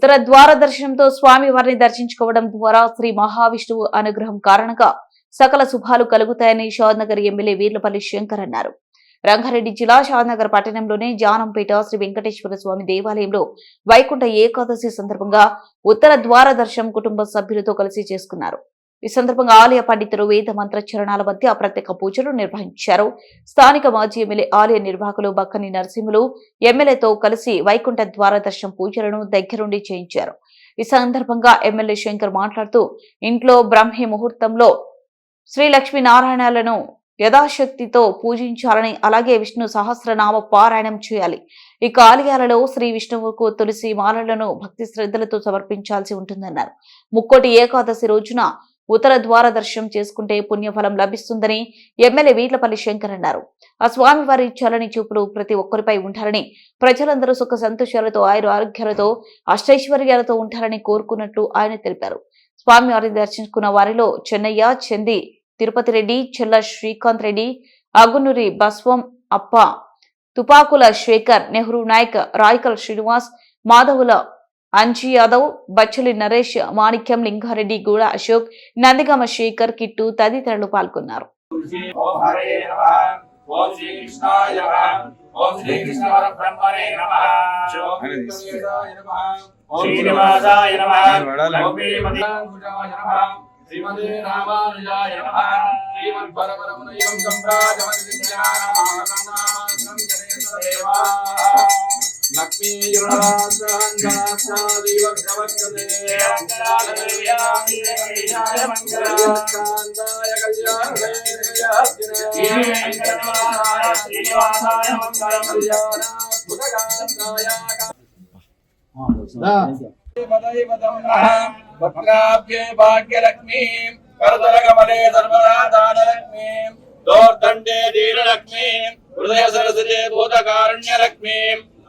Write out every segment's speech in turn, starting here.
ఉత్తర ద్వార దర్శనంతో స్వామి వారిని దర్శించుకోవడం ద్వారా శ్రీ మహావిష్ణువు అనుగ్రహం కారణంగా సకల శుభాలు కలుగుతాయని షాద్నగర్ ఎమ్మెల్యే వీర్లపల్లి శంకర్ అన్నారు. రంగారెడ్డి జిల్లా షాద్నగర్ పట్టణంలోని జానంపేట శ్రీ వెంకటేశ్వర స్వామి దేవాలయంలో వైకుంఠ ఏకాదశి సందర్భంగా ఉత్తర ద్వార దర్శనం కుటుంబ సభ్యులతో కలిసి చేసుకున్నారు. ఈ సందర్భంగా ఆలయ పండితులు వేద మంత్ర చరణాల మధ్య ప్రత్యేక పూజలు నిర్వహించారు. స్థానిక మాజీ ఎమ్మెల్యే ఆలయ నిర్వాహకులు బక్కని నరసింహులు ఎమ్మెల్యేతో కలిసి వైకుంఠ ద్వార దర్శనం పూజలను దగ్గరుండి చేయించారు. ఈ సందర్భంగా ఎమ్మెల్యే శంకర్ మాట్లాడుతూ ఇంట్లో బ్రహ్మి ముహూర్తంలో శ్రీ లక్ష్మీనారాయణలను యథాశక్తితో పూజించాలని అలాగే విష్ణు సహస్రనామ పారాయణం చేయాలి. ఇక ఆలయాలలో శ్రీ విష్ణువుకు తులసి మాలలను భక్తి శ్రద్ధలతో సమర్పించాల్సి ఉంటుందన్నారు. ముక్కోటి ఏకాదశి రోజున ఉత్తర ద్వార దర్శనం చేసుకుంటే పుణ్యఫలం లభిస్తుందని ఎమ్మెల్యే వీర్లపల్లి శంకర్ అన్నారు. ఆ స్వామివారి చలని చూపులు ప్రతి ఒక్కరిపై ఉంటారని ప్రజలందరూ సుఖ సంతోషాలతో ఆయుర ఆరోగ్యాలతో అష్టైశ్వర్యాలతో ఉంటారని కోరుకున్నట్లు ఆయన తెలిపారు. స్వామివారిని దర్శించుకున్న వారిలో చెన్నయ్య చంది తిరుపతి రెడ్డి చెల్ల శ్రీకాంత్ రెడ్డి అగునూరి బస్వం అప్ప తుపాకుల శేఖర్ నెహ్రూ నాయక్ రాయకల్ శ్రీనివాస్ మాధవుల అంజీ యాదవ్ బచ్చలి నరేష్ మాణిక్యం లింగారెడ్డి గూడ అశోక్ నందిగామ శేఖర్ కిట్టు తదితరులు పాల్గొన్నారు. శ్రీమదే రామానుజాయ నమః. ఓం శ్రీ కృష్ణాయ भद्राभ्ये भाग्यलक्ष्मीं करतलकमले सर्वदा दानलक्ष्मीं दोर्दण्डे दीनलक्ष्मीं हृदय सरसजे भूतकारुण्यलक्ष्मीं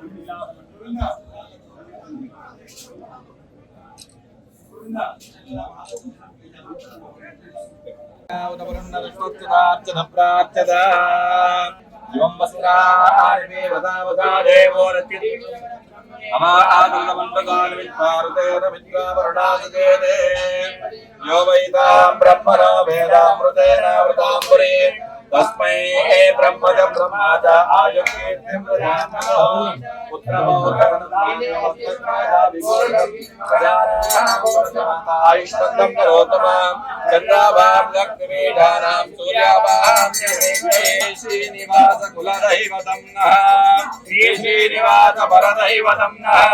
శతమిషితం దీర్ఘమాయుః శతమానం భవతి దేవో రచితి అమాదులమండగానమిత్వారుతేన యో వైతాం బ్రహ్మణో వేదామృతేన తస్మై బ్రహ్మజ బ్రహ్మాచ ఆయుర్కీర్తిం ప్రజానో పుత్రమో ఆయుష్మంతం కరోతమ చంద్రాభాం లక్ష్మీఢానాం సూర్యాభాం శ్రీనివాస కులదైవతం నః శ్రీ శ్రీనివాస పరదైవతం నః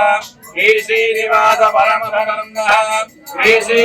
శ్రీ